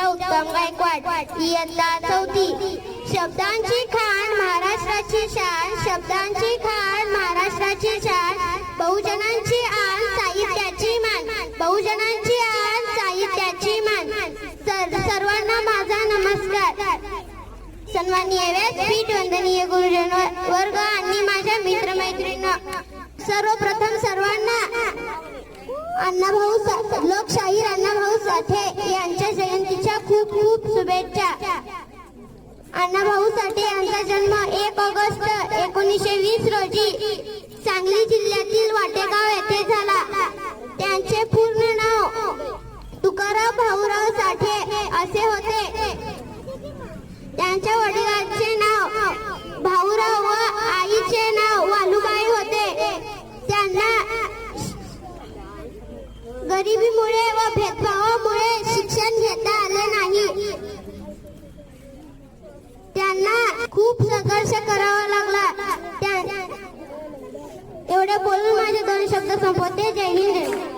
पूजा उत्तम गायकवाड इयत्ता चौथी. शब्दांची खाण महाराष्ट्राची शान शब्दांची खाण महाराष्ट्राची शान. बहुजनांची आण साहित्याची मान बहुजनांची आण साहित्याची मान. सर सर्वांना माझा नमस्कार. सन्माननीय व्यासपीठ वंदनीय गुरुजन वर्ग आणि माझ्या मित्रमैत्रिणी सर्वप्रथम सर्वांना अण्णाभाऊ सा- लोकशाहीर खूप खूप शुभेच्छा. अण्णाभाऊ साठे यांचा जन्म एक ऑगस्ट एकोणीसशे वीस रोजी सांगली जिल्ह्यातील वाटेगाव येथे झाला. त्यांचे पूर्ण नाव तुकाराम भाऊराव साठे असे होते. त्यांच्या वडिलांचे नाव भाऊराव व आईचे नाव वालुबाई होते. त्यांना गरिबीमुळे लागला त्या- एवढे बोलून माझे दोन शब्द संपवते जय हिंद